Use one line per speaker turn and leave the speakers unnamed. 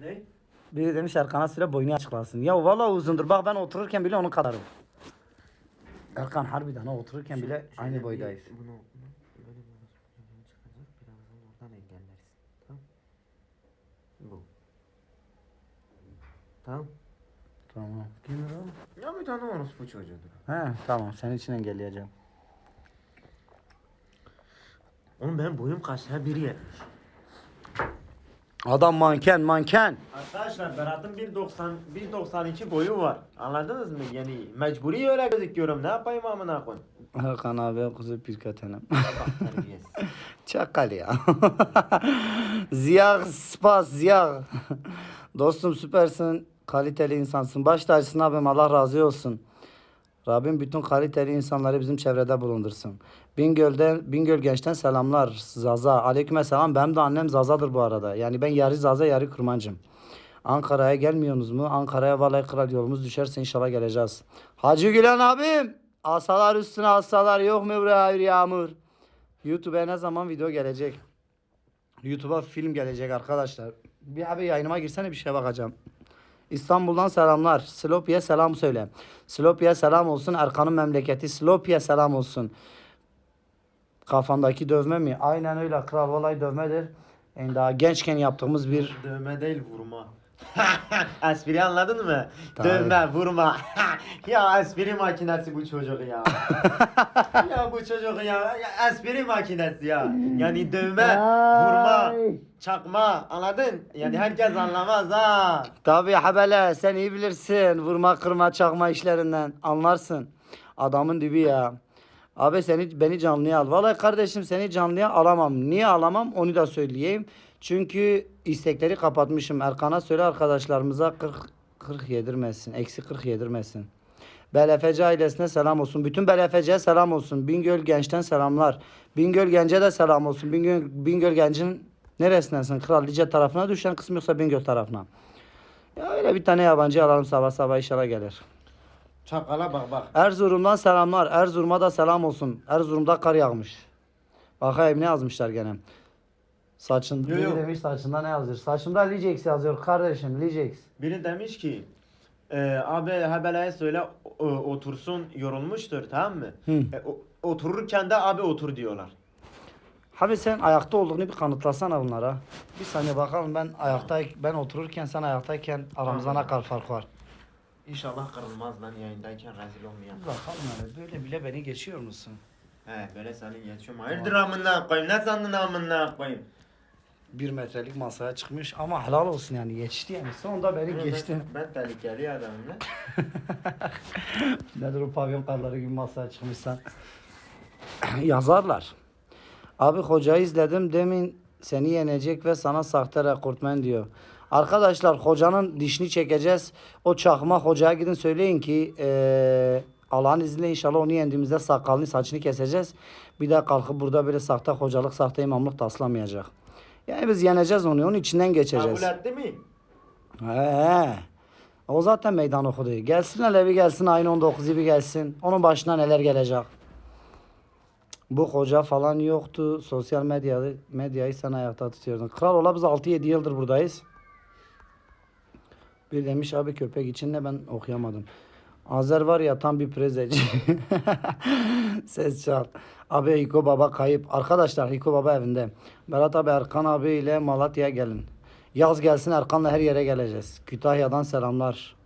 Ne?
Biri demiş Erkan'a söyle boyunu açıklasın. Ya valla uzundur. Bak ben otururken bile onun kadarım. Erkan harbiden ha otururken bile aynı boydayız.
Bunu, bunu böyle bir orospu çocuğu çıkacak. Birazdan oradan engelleriz. Tamam. Bu. Tamam.
Tamam. O?
Ya bir tane orospu çocuğudur.
He tamam senin için engelleyeceğim.
Oğlum benim boyum kaç ya? Biri yetmiş.
Adam manken manken.
Arkadaşlar Berat'ın 1.90 1.92 boyu var. Anladınız mı? Yani mecburi öyle gözüküyorum. Ne yapayım amına koyayım?
Erkan abi kuzu bir
terbiyesiz.
Çakal ya. Ziya spas ziya. Dostum süpersin. Kaliteli insansın. Baş tacısın abim Allah razı olsun. Rabbim bütün kaliteli insanları bizim çevrede bulundursun. Bingöl'den, Bingöl Genç'ten selamlar. Zaza. Aleyküm selam. Benim de annem Zaza'dır bu arada. Yani ben yarı Zaza yarı Kurmancım. Ankara'ya gelmiyorsunuz mu? Ankara'ya vallahi kral yolumuz düşerse inşallah geleceğiz. Hacı Gülen abim. Asalar üstüne asalar yok mu hayır yağmur? YouTube'a ne zaman video gelecek? YouTube'a film gelecek arkadaşlar. Bir abi yayınıma girsene bir şeye bakacağım. İstanbul'dan selamlar. Slopi'ye selam söyle. Slopi'ye selam olsun. Erkan'ın memleketi. Slopi'ye selam olsun. Kafandaki dövme mi? Aynen öyle. Kral vallahi dövmedir. Yani daha gençken yaptığımız bir
Dövme değil vurma. espri anladın mı?
Tabii.
Dövme vurma. ya espri makinesi bu çocuk ya. ya bu çocuk ya. ya espri makinesi ya. Yani dövme, vurma, çakma anladın? Yani herkes anlamaz ha.
Tabii habele sen iyi bilirsin. Vurma kırma çakma işlerinden. Anlarsın. Adamın dibi ya. Abi seni beni canlıya al. Vallahi kardeşim seni canlıya alamam. Niye alamam onu da söyleyeyim. Çünkü istekleri kapatmışım. Erkan'a söyle arkadaşlarımıza 40 40 yedirmesin. Eksi 40 yedirmesin. Belefeci ailesine selam olsun. Bütün Belefeci'ye selam olsun. Bingöl Genç'ten selamlar. Bingöl Genç'e de selam olsun. Bingöl, Bingöl Genç'in neresindensin? Kral Lice tarafına düşen kısmı yoksa Bingöl tarafına. Ya öyle bir tane yabancı alalım sabah sabah inşallah gelir.
Çakala bak bak.
Erzurum'dan selamlar. Erzurum'a da selam olsun. Erzurum'da kar yağmış. Bakayım ne yazmışlar gene. Saçın,
Yo,
biri
yo.
demiş saçında ne yazıyor? Saçımda Lijex yazıyor kardeşim Lijex.
Biri demiş ki e, abi Hebele'ye söyle o- otursun yorulmuştur tamam mı? E, o- otururken de abi otur diyorlar.
Abi sen ayakta olduğunu bir kanıtlasana bunlara. Bir saniye bakalım ben ayakta ben otururken sen ayaktayken aramızda ne kadar fark var.
İnşallah kırılmaz ben yayındayken rezil olmayan.
Bakalım yani böyle bile beni geçiyor musun?
He böyle seni geçiyorum. Hayırdır amına koyayım ne sandın amına koyayım?
Bir metrelik masaya çıkmış ama helal olsun yani yetişti yani. Sonunda beni geçti.
Ben, ben tehlikeli adamım ne?
Nedir o pavyon karları gibi masaya çıkmışsan. Yazarlar. Abi hocayı izledim demin seni yenecek ve sana sahte rekortmen diyor. Arkadaşlar hocanın dişini çekeceğiz. O çakma hocaya gidin söyleyin ki eee Allah'ın izniyle inşallah onu yendiğimizde sakalını saçını keseceğiz. Bir daha kalkıp burada böyle sahte hocalık sahte imamlık taslamayacak. Yani biz yeneceğiz onu. Onun içinden geçeceğiz.
Kabul etti mi?
He. O zaten meydan okudu. Gelsin Alevi gelsin ayın 19 gibi gelsin. Onun başına neler gelecek. Bu hoca falan yoktu. Sosyal medyayı, medyayı sen ayakta tutuyordun. Kral ola biz 6-7 yıldır buradayız. Bir demiş abi köpek için de ben okuyamadım. Azer var ya tam bir prezeci. Ses çal. Abi Hiko Baba kayıp. Arkadaşlar Hiko Baba evinde. Berat abi Erkan abi ile Malatya'ya gelin. Yaz gelsin Erkan'la her yere geleceğiz. Kütahya'dan selamlar.